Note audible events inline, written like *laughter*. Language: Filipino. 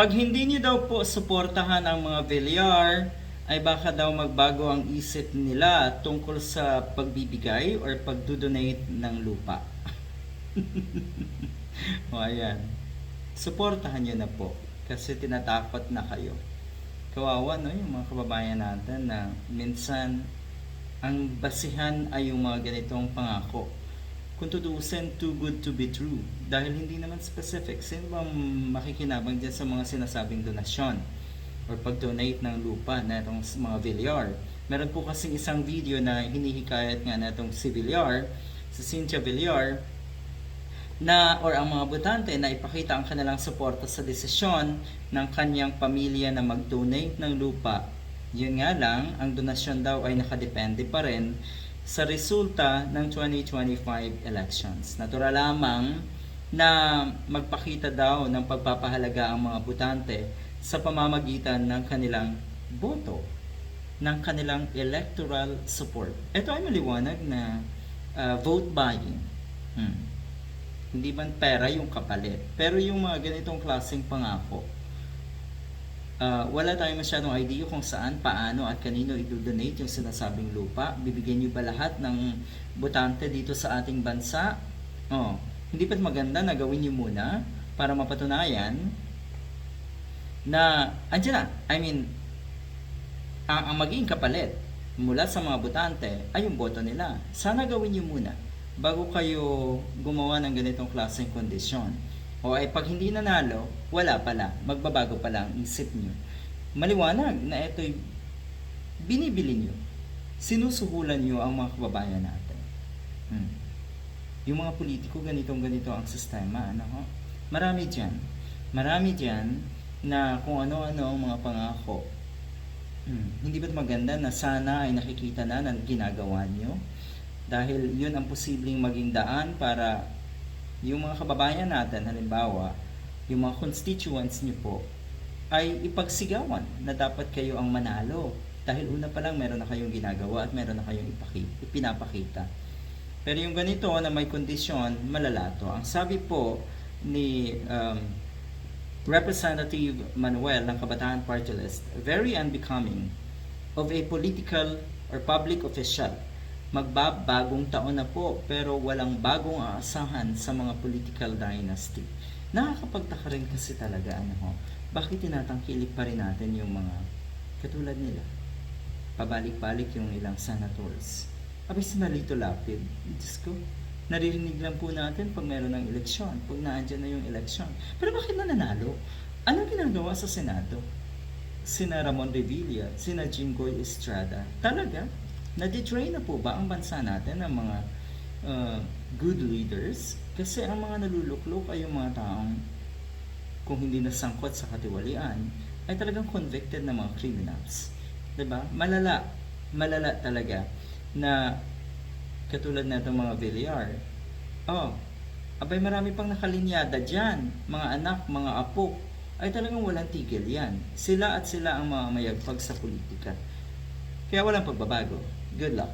Pag hindi niyo daw po suportahan ang mga Villar, ay baka daw magbago ang isip nila tungkol sa pagbibigay or pagdodonate ng lupa. *laughs* o ayan. Suportahan niyo na po kasi tinatakot na kayo. Kawawa no yung mga kababayan natin na minsan ang basihan ay yung mga ganitong pangako. Kung tutuusin, too good to be true. Dahil hindi naman specific. Sino ba makikinabang dyan sa mga sinasabing donasyon? Or pag-donate ng lupa na itong mga Villar. Meron po kasing isang video na hinihikayat nga na itong si Villar, si Cynthia Villar, na or ang mga botante na ipakita ang kanilang suporta sa desisyon ng kanyang pamilya na mag-donate ng lupa. Yun nga lang, ang donasyon daw ay nakadepende pa rin sa resulta ng 2025 elections. Natural lamang na magpakita daw ng pagpapahalaga ang mga botante sa pamamagitan ng kanilang boto, ng kanilang electoral support. Ito ay maliwanag na uh, vote buying. Hmm. Hindi man pera yung kapalit. Pero yung mga ganitong klaseng pangako, uh, wala tayong masyadong idea kung saan, paano at kanino i-donate yung sinasabing lupa. Bibigyan nyo ba lahat ng botante dito sa ating bansa? Oh, hindi ba't maganda na gawin nyo muna para mapatunayan na, andyan na, I mean, ang, ang magiging kapalit mula sa mga botante ay yung boto nila. Sana gawin nyo muna bago kayo gumawa ng ganitong klaseng kondisyon. O ay pag hindi nanalo, wala pala, magbabago pala ang isip nyo. Maliwanag na ito'y binibili nyo. Sinusuhulan nyo ang mga kababayan natin. Hmm. Yung mga politiko, ganitong ganito ang sistema. Ano ho? Marami dyan. Marami dyan na kung ano-ano ang mga pangako. Hmm. Hindi ba't maganda na sana ay nakikita na na ginagawa nyo? Dahil yun ang posibleng maging daan para yung mga kababayan natin, halimbawa, yung mga constituents nyo po, ay ipagsigawan na dapat kayo ang manalo. Dahil una pa lang meron na kayong ginagawa at meron na kayong ipaki- ipinapakita. Pero yung ganito na may kondisyon, malalato. Ang sabi po ni um, Representative Manuel ng Kabataan Party List, very unbecoming of a political or public official magbabagong taon na po pero walang bagong aasahan sa mga political dynasty. Nakakapagtaka rin kasi talaga ano ho, bakit tinatangkilik pa rin natin yung mga katulad nila? Pabalik-balik yung ilang senators. Abay si Nalito Lapid, Diyos ko, naririnig lang po natin pag meron ng eleksyon, pag naandyan na yung eleksyon. Pero bakit nananalo? Anong ginagawa sa Senado? Sina Ramon Revilla, sina Jinggoy Estrada. Talaga? Naditrain na po ba ang bansa natin ng mga uh, good leaders? Kasi ang mga naluluklok ay yung mga taong kung hindi nasangkot sa katiwalian ay talagang convicted na mga criminals. ba? Malala, malala talaga na katulad na itong mga Villar. Oh, abay marami pang nakalinyada dyan. Mga anak, mga apo, ay talagang walang tigil yan. Sila at sila ang mga mayagpag sa politika. Kaya walang pagbabago. Good luck.